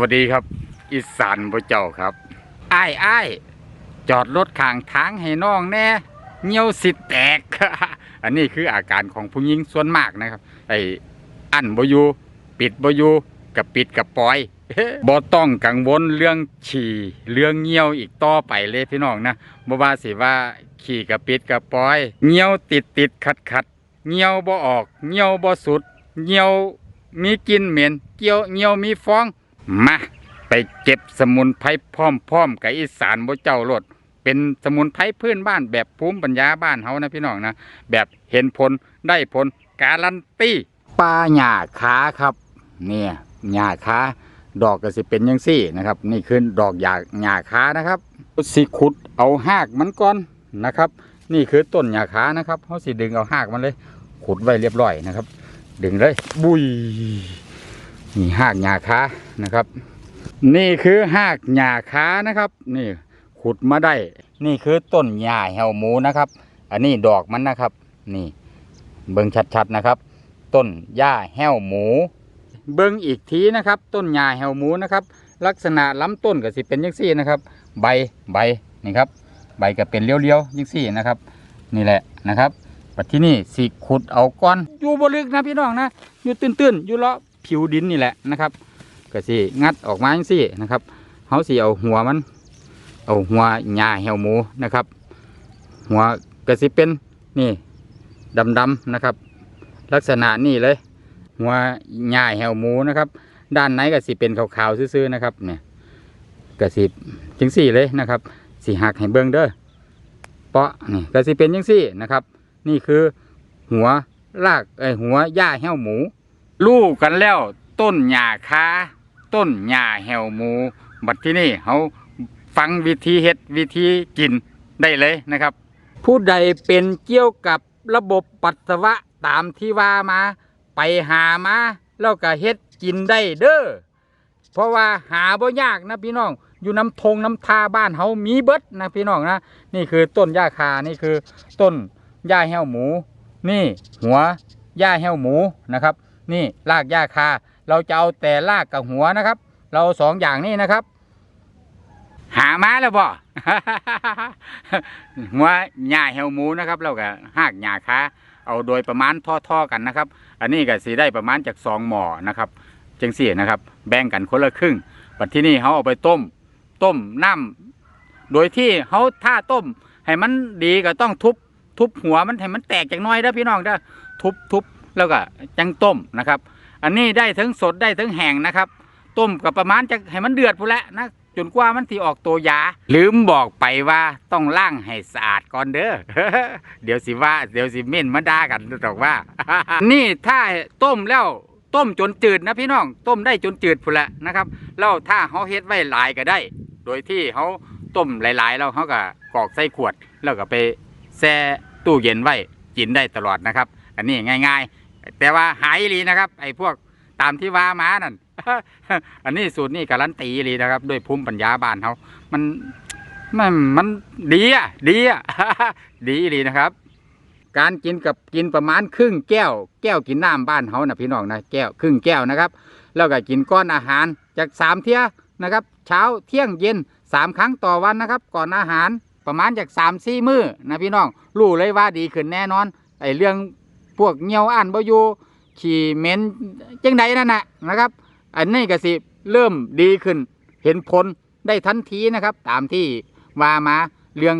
วัสดีครับ อีสานบ่เจ้าครับอ้ายอ้ายจอดรถข้างทางให้น้องแน่เงี้ยวสิแตก อันนี้คืออาการของผู้หญิงส่วนมากนะครับ ไอ้อันบ่อยู่ปิดบ่อยู่กับปิดกับปล่อยบ่ต้องกังวลเรื่องฉี่เรื่องเงี้ยวอีกต่อไปเลยพี่น้องนะบ่ว่าสิว่าขี่กับปิดกับปล่อย เงี้ยวติดติดขัดขัดเงี้ยวบ่ออก เงี้ยวบ่สุด เงี้ยวมีกินเหม็นเกี่ยวเงี้ยวมีฟอง มาไปเก็บสมุนไพรพร้อมๆกับอีสานบ่เจ้ารถเป็นสมุนไพรพื้นบ้านแบบภูมิปัญญาบ้านเฮานะพี่น้องนะแบบเห็นผลได้ผลการันตีปลาหญ้าขาครับ เนี่ยหญ้าขาดอกก็สิเป็นยังซี่นะครับ นี่คือดอกหญ้าหญ้าขานะครับสิขุดเอาหากมันก่อนนะครับ นี่คือต้นหญ้าขานะครับเขาสิดึงเอาหากมันเลย ขุดไว้เรียบร้อยนะครับ ดึงเลยบุย นี่หากหญ้าค้านะครับ นี่คือหากหญ้าค้านะครับ นี่ขุดมาได้ นี่คือต้นหญ้าแหวหมูนะครับ อันนี้ดอกมันนะครับ นี่ เบิ่งชัดๆนะครับ ต้นหญ้าแห้วหมู เบิ่งอีกทีนะครับ ต้นหญ้าแห้วหมูนะครับ ลักษณะลำต้นก็สิเป็นยังซี่นะครับ ใบใบนี่ครับ ใบก็เป็นเลี้ยวๆยังซี่นะครับ นี่แหละนะครับปัจที่นี่สิขุดเอาก้อนอยู่บลึกนะพี่น้องนะอยู่ตื้นๆอยู่เลาะ ผิวดินนี่แหละนะครับก็สิงัดออกมาจังซี่นะครับเขาสิเอาหัวมัน เอาหัวหญ้าเหี่ยวหมูนะครับ หัวก็สิเป็นนี่ดำๆนะครับ ลักษณะนี่เลย หัวหญ้าเหี่ยวหมูนะครับ ด้านในก็สิเป็นขาวๆซื่อๆนะครับเนี่ยก็สิจังซี่เลยนะครับสิหักให้เบิ่งเด้อเปาะนี่ก็สิเป็นจังซี่นะครับ นี่คือหัวรากไอหัวหญ้าแห้วหมู ลูกกันแล้ว ต้นหญ้าคาต้นหญ้าแหวหมู บัดที่นี่เขาฟังวิธีเฮ็ดวิธีกินได้เลยนะครับ ผู้ใดเป็นเกี่ยวกับระบบปัสสาวะตามที่ว่ามา ไปหามาแล้วก็เฮ็ดกินได้เด้อเพราะว่าหาบ่ยากนะพี่น้อง อยู่น้ำทงน้ำทาบ้านเฮามีเบิดนะพี่น้องนะนี่คือต้นหญ้าคานี่คือ ต้นหญ้าแห้วหมู นี่หัวหญ้าแห้วหมูนะครับ นี่รากหญ้าคา เราจะเอาแต่รากกับหัวนะครับ เราสองอย่างนี้นะครับ หามาแล้วบ่หัวหญ้าแห้วหมูนะครับเราก็หากหญ้าคาเอาโดยประมาณท่อๆกันนะครับ อันนี้ก็สีได้ประมาณจากสองหมอนะครับจังสี่นะครับ แบ่งกันคนละครึ่งปัจที่นี่เขาเอาไปต้ม ต้มน้ำโดยที่เขาถ้าต้ม ให้มันดีก็ต้องทุบ ทุบหัวมันให้มันแตกจากน้อยเด้อพี่น้องเด้อทุบทุบ แล้วก็จังต้มนะครับ อันนี้ได้ทั้งสดได้ทั้งแห้งนะครับ ต้มกับประมาณจะให้มันเดือดพูนแหละนะจนกว่ามันที่ออกตัวยา ลืมบอกไปว่าต้องล้างให้สะอาดก่อนเด้อเดี๋ยวสิว่า เดี๋ยวสิเม่นมาด่ากันตอกว่า นี่ถ้าต้มแล้วต้มจนจืดนะพี่น้อง ต้มได้จนจืดพูนแหละนะครับแล้วถ้าเขาเฮ็ดไว้หลายก็ได้ โดยที่เขาต้มหลายๆแล้วเขาก็กรอกใส่ขวด แล้วก็ไปแช่ตู้เย็นไว้กินได้ตลอดนะครับ อันนี้ง่าย ๆ แต่ว่าหายลีนะครับ ไอ้พวกตามที่ว่ามานั่นอันนี้สูตรนี่การันตีลีนะครับ ด้วยภูมิปัญญาบ้านเขามันมันมันดีอะดีอะดีลีนะครับ การกินกับกินประมาณครึ่งแก้ว แก้วกินน้ำบ้านเขานะพี่น้องนะแก้วครึ่งแก้วนะครับ แล้วก็กินก้อนอาหารจากสามเที่ยนะครับ เช้าเที่ยงเย็นสามครั้งต่อวันนะครับ ก่อนอาหารประมาณจากสามสี่มื้อนะพี่น้องรู้เลยว่าดีขึ้นแน่นอนไอ้เรื่อง พวกเงียวอ่านบ่อยู่ขี่เหม็นจังใดนั่นนะนะครับ อันนี้ก็สิเริ่มดีขึ้น เห็นผลได้ทันทีนะครับ ตามที่ว่ามาเรื่อง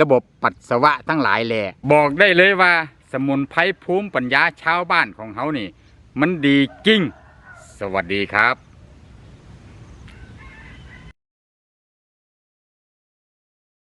ระบบปัสสาวะทั้งหลายแหละบอกได้เลยว่า สมุนไพรภูมิปัญญาชาวบ้านของเขานี่ มันดีจริง สวัสดีครับ